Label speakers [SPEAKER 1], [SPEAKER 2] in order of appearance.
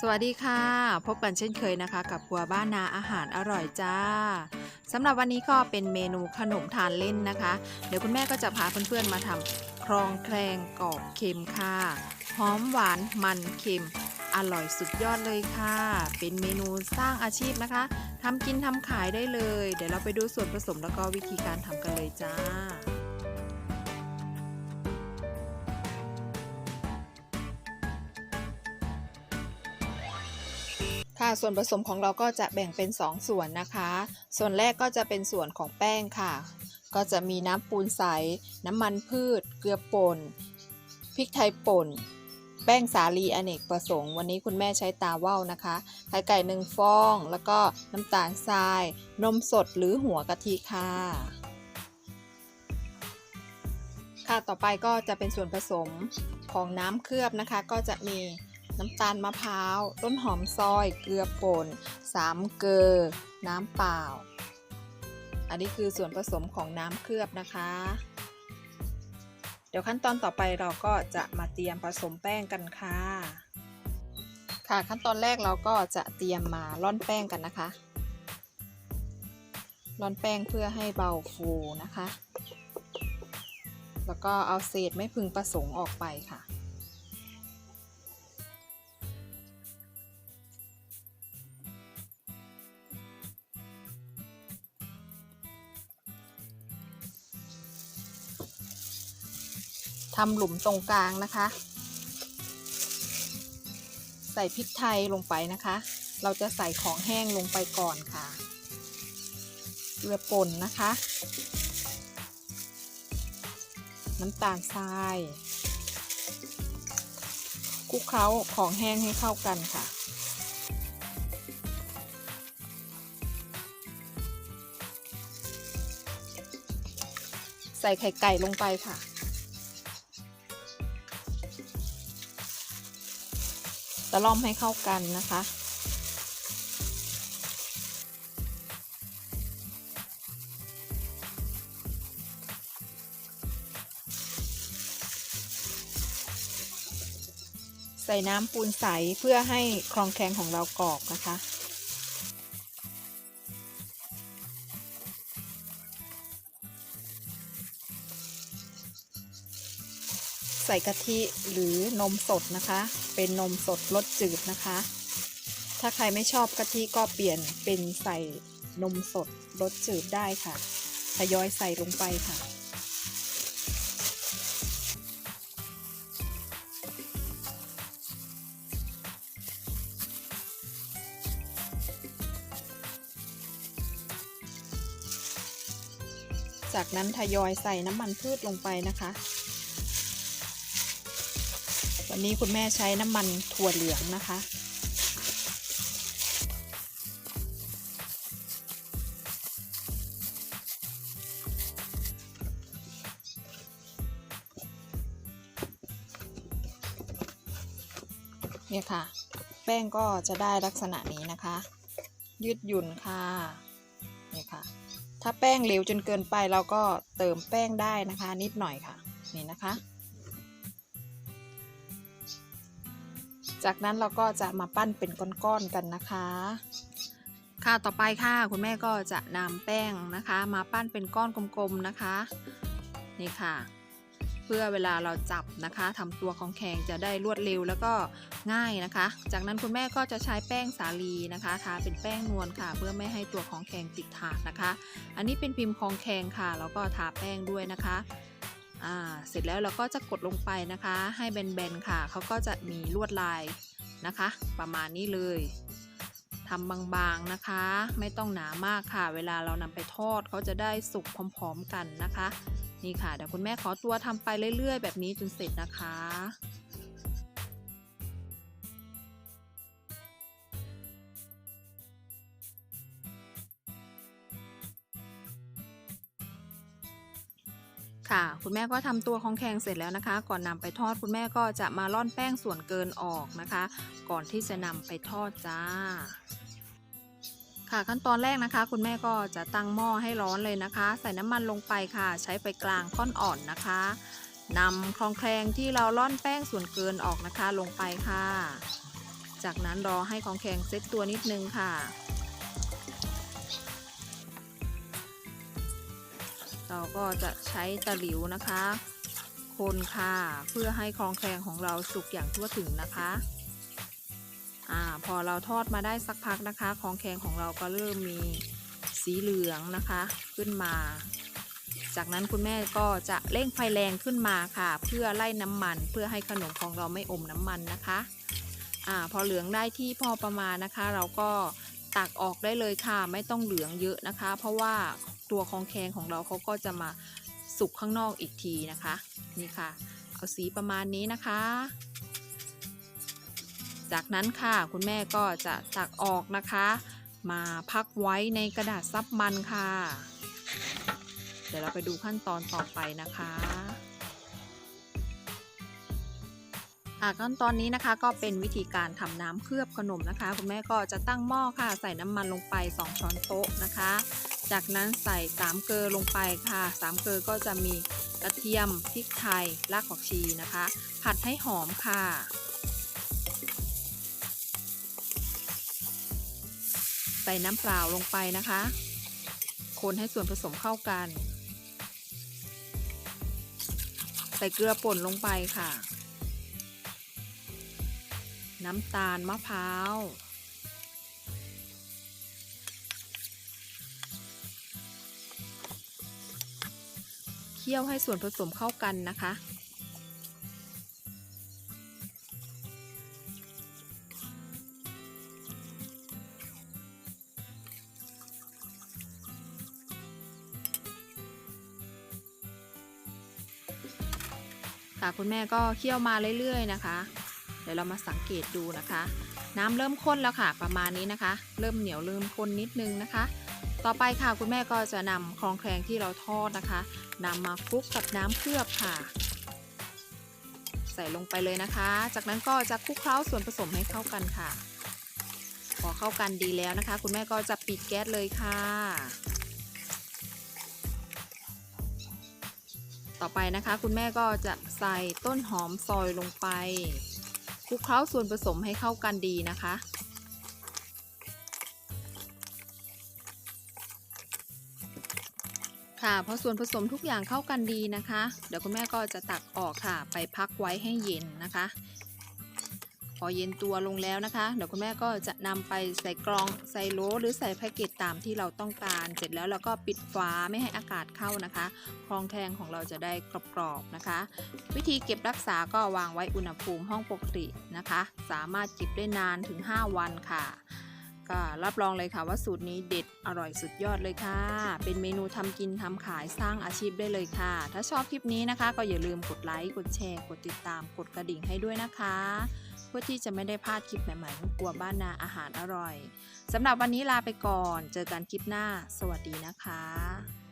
[SPEAKER 1] สวัสดีค่ะ พบกันเช่นเคยนะคะ กับครัวบ้านนาอาหารอร่อยจ้าสำหรับวันนี้ก็เป็นเมนูขนมทานเล่นนะคะ เดี๋ยวคุณแม่ก็จะพาเพื่อนๆมาทำครองแครงกรอบเค็มค่ะหอมหวานมันเค็ม อร่อยสุดยอดเลยค่ะ เป็นเมนูสร้างอาชีพนะคะทำกินทำขายได้เลย เดี๋ยวเราไปดูส่วนผสมแล้วก็วิธีการทำกันเลยจ้า ค่ะ ส่วนผสมของเราก็จะแบ่งเป็น 2 ส่วนนะคะ ส่วนแรกก็จะเป็นส่วนของแป้งค่ะ ก็จะมีน้ำปูนใส น้ำมันพืช เกลือป่น พริกไทยป่น แป้งสาลีอเนกประสงค์ วันนี้คุณแม่ใช้ตาว่าวนะคะ ไข่ไก่หนึ่งฟอง แล้วก็น้ำตาลทราย นมสดหรือหัวกะทิค่ะค่ะ ต่อไปก็จะเป็นส่วนผสมของน้ำเคลือบนะคะ ก็จะมี น้ำตาลมะพร้าว ต้นหอมซอย เกลือป่น สามเกลือ น้ำเปล่า อันนี้คือส่วนผสมของน้ำเคลือบนะคะ เดี๋ยวขั้นตอนต่อไปเราก็จะมาเตรียมผสมแป้งกันค่ะ ค่ะขั้นตอนแรกเราก็จะเตรียมมาร่อนแป้งกันนะคะ ร่อนแป้งเพื่อให้เบาฟูนะคะ แล้วก็เอาเศษไม่พึงประสงค์ออกไปค่ะ ทำหลุมตรงกลางนะคะ ใส่พริกไทยลงไปนะคะ เราจะใส่ของแห้งลงไปก่อนค่ะเกลือป่นนะคะ น้ำตาลทรายคลุกเคล้าของแห้งให้เข้ากันค่ะใส่ไข่ไก่ลงไปค่ะะล่อมให้เข้ากันนะคะ ใส่น้ำปูนใสเพื่อให้คลองแคงของเรากรอบนะคะ ใส่กะทิหรือนมสดนะคะ เป็นนมสดรสจืดนะคะ ถ้าใครไม่ชอบกะทิก็เปลี่ยนเป็นใส่นมสดรสจืดได้ค่ะทยอยใส่ลงไปค่ะจากนั้นทยอยใส่น้ำมันพืชลงไปนะคะ วันนี้คุณแม่ใช้น้ำมันถั่วเหลืองนะคะ เนี่ยค่ะ แป้งก็จะได้ลักษณะนี้นะคะ ยืดหยุ่นค่ะเนี่ยค่ะ ถ้าแป้งเหลวจนเกินไปเราก็เติมแป้งได้นะคะ นิดหน่อยค่ะ นี่นะคะ จากนั้นเราก็จะมาปั้นเป็นก้อนๆกันนะคะ ค่ะต่อไปค่ะคุณแม่ก็จะนำแป้งนะคะ มาปั้นเป็นก้อนกลมๆนะคะนี่ค่ะ เพื่อเวลาเราจับนะคะทำตัวของแข็งจะได้รวดเร็วแล้วก็ง่ายนะคะ จากนั้นคุณแม่ก็จะใช้แป้งสาลีนะคะ ทาเป็นแป้งนวลค่ะ เพื่อไม่ให้ตัวของแข็งติดถาดนะคะ อันนี้เป็นพิมพ์ของแข็งค่ะแล้วก็ทาแป้งด้วยนะคะ อ่าเสร็จแล้วเราก็จะกดลงไปนะคะ ให้แบนๆค่ะเขาก็จะมีลวดลายนะคะ ประมาณนี้เลยทำบางๆนะคะ ไม่ต้องหนามากค่ะ เวลาเรานำไปทอดเขาจะได้สุกพร้อมๆกันนะคะ นี่ค่ะเดี๋ยวคุณแม่ขอตัวทำไปเรื่อยๆ แบบนี้จนเสร็จนะคะ ค่ะ คุณแม่ก็ทำตัวของแข็งเสร็จแล้วนะคะ ก่อนนำไปทอดคุณแม่ก็จะมาร่อนแป้งส่วนเกินออกนะคะ ก่อนที่จะนำไปทอดจ้า ค่ะขั้นตอนแรกนะคะ คุณแม่ก็จะตั้งหม้อให้ร้อนเลยนะคะ ใส่น้ำมันลงไปค่ะ ใช้ไฟกลางค่อนอ่อนนะคะนำคลองแคลงที่เราล่อนแป้งส่วนเกินออกนะคะลงไปค่ะ จากนั้นรอให้ของแข็งเซ็ตตัวนิดนึงค่ะ เราก็จะใช้ตะหลิวนะคะ คนค่ะเพื่อให้คลองแคลงของเราสุกอย่างทั่วถึงนะคะอ่าพอเราทอดมาได้สักพักนะคะคลองแคลงของเราก็เริ่มมีสีเหลืองนะคะขึ้นมา จากนั้นคุณแม่ก็จะเร่งไฟแรงขึ้นมาค่ะ เพื่อไล่น้ำมันเพื่อให้ขนมของเราไม่อมน้ำมันนะคะอ่าพอเหลืองได้ที่พอประมาณนะคะ เราก็ตักออกได้เลยค่ะ ไม่ต้องเหลืองเยอะนะคะ เพราะว่า ตัวคองแคงของเราเขาก็จะมาสุกข้างนอกอีกทีนะคะนี่ค่ะ เอาสีประมาณนี้นะคะ จากนั้นค่ะคุณแม่ก็จะตักออกนะคะ มาพักไว้ในกระดาษซับมันค่ะ เดี๋ยวเราไปดูขั้นตอนต่อไปนะคะ อะขั้นตอนนี้นะคะก็เป็นวิธีการทำน้ำเคลือบขนมนะคะ คุณแม่ก็จะตั้งหม้อค่ะ ใส่น้ำมันลงไป 2 ช้อนโต๊ะนะคะ จากนั้นใส่3เกลือลงไปค่ะ3เกลือก็จะมีกระเทียมพริกไทยรากผักชีนะคะ ผัดให้หอมค่ะใส่น้ำเปล่าลงไปนะคะ คนให้ส่วนผสมเข้ากัน ใส่เกลือป่นลงไปค่ะ น้ำตาลมะพร้าว เคี่ยวให้ส่วนผสมเข้ากันนะคะ ค่ะคุณแม่ก็เคี่ยวมาเรื่อยๆนะคะ ดี๋ยวเรามาสังเกตดูนะคะ น้ำเริ่มข้นแล้วค่ะ ประมาณนี้นะคะ เริ่มเหนียวเริ่มข้นนิดนึงนะคะ ต่อไปค่ะคุณแม่ก็จะนำคลองแคลงที่เราทอดนะคะนำมาคลุกกับน้ำเคลือบค่ะ ใส่ลงไปเลยนะคะ จากนั้นก็จะคลุกเคล้าส่วนผสมให้เข้ากันค่ะพอเข้ากันดีแล้วนะคะ คุณแม่ก็จะปิดแก๊สเลยค่ะต่อไปนะคะ คุณแม่ก็จะใส่ต้นหอมซอยลงไป คลุกเคล้าส่วนผสมให้เข้ากันดีนะคะ ค่ะพอส่วนผสมทุกอย่างเข้ากันดีนะคะ เดี๋ยวคุณแม่ก็จะตักออกค่ะ ไปพักไว้ให้เย็นนะคะ พอเย็นตัวลงแล้วนะคะ เดี๋ยวคุณแม่ก็จะนำไปใส่กรองใส่โหลหรือใส่แพ็กเกจตามที่เราต้องการ เสร็จแล้วเราก็ปิดฝาไม่ให้อากาศเข้านะคะคลองแทงของเราจะได้กรอบๆนะคะ วิธีเก็บรักษาก็วางไว้อุณหภูมิห้องปกตินะคะ สามารถเก็บได้นานถึง 5 วันค่ะก็รับรองเลยค่ะว่าสูตรนี้เด็ดอร่อยสุดยอดเลยค่ะ เป็นเมนูทำกินทำขายสร้างอาชีพได้เลยค่ะ ถ้าชอบคลิปนี้นะคะ ก็อย่าลืมกดไลค์ กดแชร์ กดติดตาม กดกระดิ่งให้ด้วยนะคะ เพื่อที่จะไม่ได้พลาดคลิปใหม่ๆของกลัวบ้านนาอาหารอร่อยสำหรับวันนี้ลาไปก่อน เจอกันคลิปหน้า สวัสดีนะคะ